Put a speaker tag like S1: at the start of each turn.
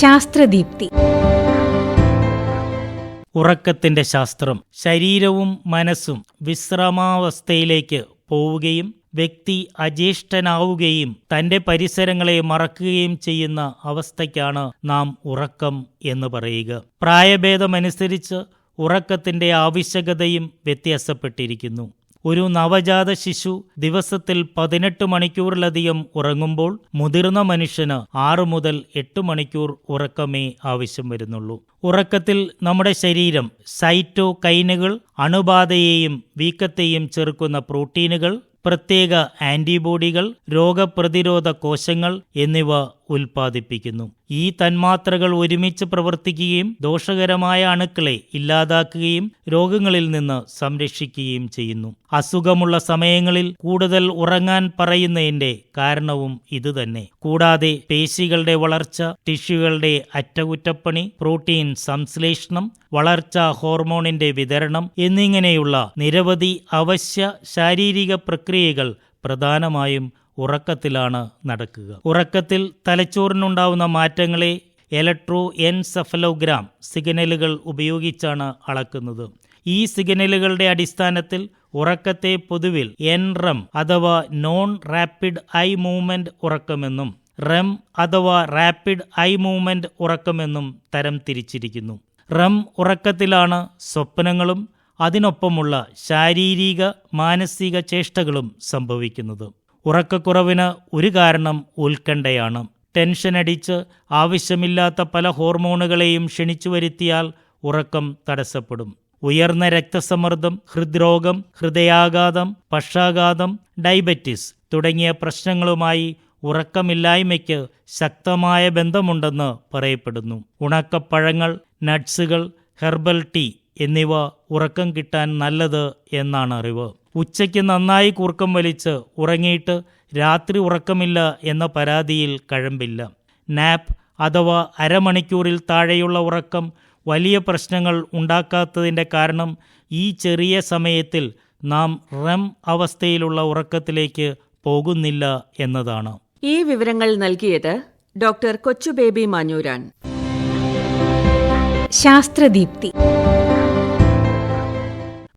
S1: ശാസ്ത്രദീപ്തി.
S2: ഉറക്കത്തിന്റെ ശാസ്ത്രം ശരീരവും മനസ്സും വിശ്രമാവസ്ഥയിലേക്ക് പോവുകയും വ്യക്തി അജേഷ്ഠനാവുകയും തന്റെ പരിസരങ്ങളെ മറക്കുകയും ചെയ്യുന്ന അവസ്ഥയ്ക്കാണ് നാം ഉറക്കം എന്ന് പറയുക. പ്രായഭേദമനുസരിച്ച് ഉറക്കത്തിന്റെ ആവശ്യകതയും വ്യത്യാസപ്പെട്ടിരിക്കുന്നു. ഒരു നവജാത ശിശു ദിവസത്തിൽ പതിനെട്ട് മണിക്കൂറിലധികം ഉറങ്ങുമ്പോൾ മുതിർന്ന മനുഷ്യന് ആറു മുതൽ എട്ട് മണിക്കൂർ ഉറക്കമേ ആവശ്യം വരുന്നുള്ളൂ. ഉറക്കത്തിൽ നമ്മുടെ ശരീരം സൈറ്റോ കൈനുകൾ അണുബാധയെയും വീക്കത്തെയും ചെറുക്കുന്ന പ്രോട്ടീനുകൾ പ്രത്യേക ആന്റിബോഡികൾ രോഗപ്രതിരോധ കോശങ്ങൾ എന്നിവ ഉൽപ്പാദിപ്പിക്കുന്നു. ഈ തന്മാത്രകൾ ഒരുമിച്ച് പ്രവർത്തിക്കുകയും ദോഷകരമായ അണുക്കളെ ഇല്ലാതാക്കുകയും രോഗങ്ങളിൽ നിന്ന് സംരക്ഷിക്കുകയും ചെയ്യുന്നു. അസുഖമുള്ള സമയങ്ങളിൽ കൂടുതൽ ഉറങ്ങാൻ പറയുന്നതിന്റെ കാരണവും ഇതുതന്നെ. കൂടാതെ പേശികളുടെ വളർച്ച ടിഷ്യൂകളുടെ അറ്റകുറ്റപ്പണി പ്രോട്ടീൻ സംശ്ലേഷണം വളർച്ചാ ഹോർമോണിന്റെ വിതരണം എന്നിങ്ങനെയുള്ള നിരവധി അവശ്യ ശാരീരിക പ്രക്രിയകൾ പ്രധാനമായും ഉറക്കത്തിലാണ് നടക്കുക. ഉറക്കത്തിൽ തലച്ചോറിനുണ്ടാവുന്ന മാറ്റങ്ങളെ ഇലക്ട്രോ എൻസെഫലോഗ്രാം സിഗ്നലുകൾ ഉപയോഗിച്ചാണ് അളക്കുന്നത്. ഈ സിഗ്നലുകളുടെ അടിസ്ഥാനത്തിൽ ഉറക്കത്തെ പൊതുവിൽ എൻ റം അഥവാ നോൺ റാപ്പിഡ് ഐ മൂവ്മെന്റ് ഉറക്കമെന്നും റം അഥവാ റാപ്പിഡ് ഐ മൂവ്മെന്റ് ഉറക്കമെന്നും തരം തിരിച്ചിരിക്കുന്നു. റം ഉറക്കത്തിലാണ് സ്വപ്നങ്ങളും അതിനൊപ്പമുള്ള ശാരീരിക മാനസിക ചേഷ്ടകളും സംഭവിക്കുന്നത്. ഉറക്കക്കുറവിന് ഒരു കാരണം ഉത്കണ്ഠയാണ് ടെൻഷനടിച്ച് ആവശ്യമില്ലാത്ത പല ഹോർമോണുകളെയും ക്ഷണിച്ചു വരുത്തിയാൽ ഉറക്കം തടസ്സപ്പെടും. ഉയർന്ന രക്തസമ്മർദ്ദം ഹൃദ്രോഗം ഹൃദയാഘാതം പക്ഷാഘാതം ഡയബറ്റിസ് തുടങ്ങിയ പ്രശ്നങ്ങളുമായി ഉറക്കമില്ലായ്മയ്ക്ക് ശക്തമായ ബന്ധമുണ്ടെന്ന് പറയപ്പെടുന്നു. ഉണക്കപ്പഴങ്ങൾ നട്ട്സുകൾ ഹെർബൽ ടീ എന്നിവ ഉറക്കം കിട്ടാൻ നല്ലത് എന്നാണ് അറിവ്. ഉച്ചയ്ക്ക് നന്നായി കൂർക്കം വലിച്ച് ഉറങ്ങിയിട്ട് രാത്രി ഉറക്കമില്ല എന്ന പരാതിയിൽ കഴമ്പില്ല. നാപ്പ് അഥവാ അരമണിക്കൂറിൽ താഴെയുള്ള ഉറക്കം വലിയ പ്രശ്നങ്ങൾ ഉണ്ടാക്കാത്തതിന്റെ കാരണം ഈ ചെറിയ സമയത്തിൽ നാം റം അവസ്ഥയിലുള്ള ഉറക്കത്തിലേക്ക് പോകുന്നില്ല എന്നതാണ്.
S3: ഈ വിവരങ്ങൾ നൽകിയത് ഡോക്ടർ കൊച്ചുബേബി മാഞ്ഞൂരാൻ.
S1: ശാസ്ത്രദീപ്തി.